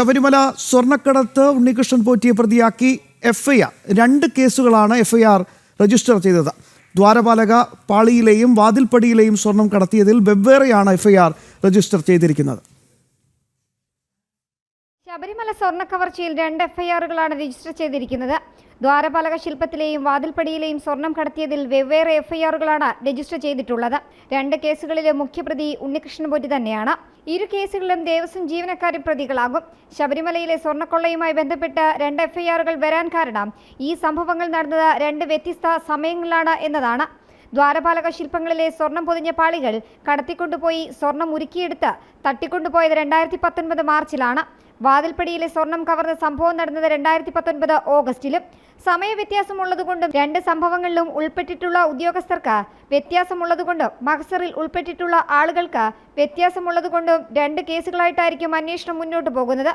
ശബരിമല സ്വർണക്കടത്ത് ഉണ്ണികൃഷ്ണൻ പോറ്റിയെ പ്രതിയാക്കി എഫ്ഐആർ. രണ്ട് കേസുകളാണ് എഫ്ഐആർ രജിസ്റ്റർ ചെയ്തത്. ദ്വാരപാലക പാളിയിലെയും വാതിൽപ്പടിയിലെയും സ്വർണം കടത്തിയതിൽ വെവ്വേറെയാണ് എഫ്ഐആർ രജിസ്റ്റർ ചെയ്തിരിക്കുന്നത്. ശബരിമല സ്വർണ കവർച്ചയിൽ രണ്ട് എഫ്ഐആറുകളാണ് രജിസ്റ്റർ ചെയ്തിരിക്കുന്നത്. ദ്വാരപാലക ശില്പത്തിലെയും വാതിൽപ്പടിയിലെയും സ്വർണം കടത്തിയതിൽ വെവ്വേറെ എഫ്ഐആറുകളാണ് രജിസ്റ്റർ ചെയ്തിട്ടുള്ളത്. രണ്ട് കേസുകളിലെ മുഖ്യപ്രതി ഉണ്ണികൃഷ്ണൻപൊറ്റി തന്നെയാണ്. ഇരു കേസുകളിലും ദേവസ്വം ജീവനക്കാരും പ്രതികളാകും. ശബരിമലയിലെ സ്വർണക്കൊള്ളയുമായി ബന്ധപ്പെട്ട് രണ്ട് എഫ്ഐആറുകൾ വരാൻ കാരണം ഈ സംഭവങ്ങൾ നടന്നത് രണ്ട് വ്യത്യസ്ത സമയങ്ങളിലാണ് എന്നതാണ്. ദ്വാരപാലക ശില്പങ്ങളിലെ സ്വർണം പൊതിഞ്ഞ പാളികൾ കടത്തിക്കൊണ്ടുപോയി സ്വർണം ഉരുക്കിയെടുത്ത് തട്ടിക്കൊണ്ടുപോയത് രണ്ടായിരത്തി പത്തൊൻപത് മാർച്ചിലാണ്. വാതിൽപ്പടിയിലെ സ്വർണം കവർന്ന സംഭവം നടന്നത് രണ്ടായിരത്തി പത്തൊൻപത് ഓഗസ്റ്റിലും സമയവ്യത്യാസമുള്ളതുകൊണ്ടും രണ്ട് സംഭവങ്ങളിലും ഉൾപ്പെട്ടിട്ടുള്ള ഉദ്യോഗസ്ഥർക്ക് വ്യത്യാസമുള്ളതുകൊണ്ടും മഹസറിൽ ഉൾപ്പെട്ടിട്ടുള്ള ആളുകൾക്ക് വ്യത്യാസമുള്ളതുകൊണ്ടും രണ്ട് കേസുകളായിട്ടായിരിക്കും അന്വേഷണം മുന്നോട്ട് പോകുന്നത്.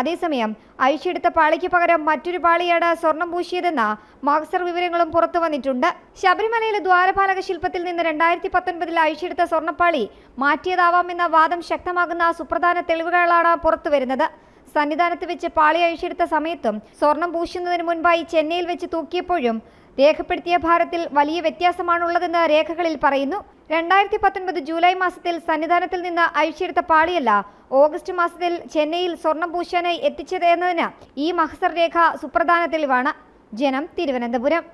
അതേസമയം അഴിച്ചെടുത്ത പാളിക്ക് പകരം മറ്റൊരു പാളിയാണ് സ്വർണം പൂശിയതെന്ന മഹസർ വിവരങ്ങളും പുറത്തു വന്നിട്ടുണ്ട്. ശബരിമലയിലെ ദ്വാരപാലക ശില്പത്തിൽ നിന്ന് രണ്ടായിരത്തി പത്തൊൻപതിൽ അഴിച്ചെടുത്ത സ്വർണപ്പാളി മാറ്റിയതാവാമെന്ന വാദം ശക്തമാകുന്ന സുപ്രധാന തെളിവുകളാണ് പുറത്തുവരുന്നത് സന്നിധാനത്ത് വെച്ച് പാളി അഴിച്ചെടുത്ത സമയത്തും സ്വർണം പൂശുന്നതിന് മുൻപായി ചെന്നൈയിൽ വെച്ച് തൂക്കിയപ്പോഴും രേഖപ്പെടുത്തിയ ഭാരത്തിൽ വലിയ വ്യത്യാസമാണുള്ളതെന്ന് രേഖകളിൽ പറയുന്നു. രണ്ടായിരത്തി പത്തൊൻപത് ജൂലൈ മാസത്തിൽ സന്നിധാനത്തിൽ നിന്ന് അഴിച്ചെടുത്ത പാളിയല്ല ഓഗസ്റ്റ് മാസത്തിൽ ചെന്നൈയിൽ സ്വർണം പൂശാനായി എത്തിച്ചത് എന്നതിന് ഈ മഹസർ രേഖ സുപ്രധാന തെളിവാണ്. ജനം തിരുവനന്തപുരം.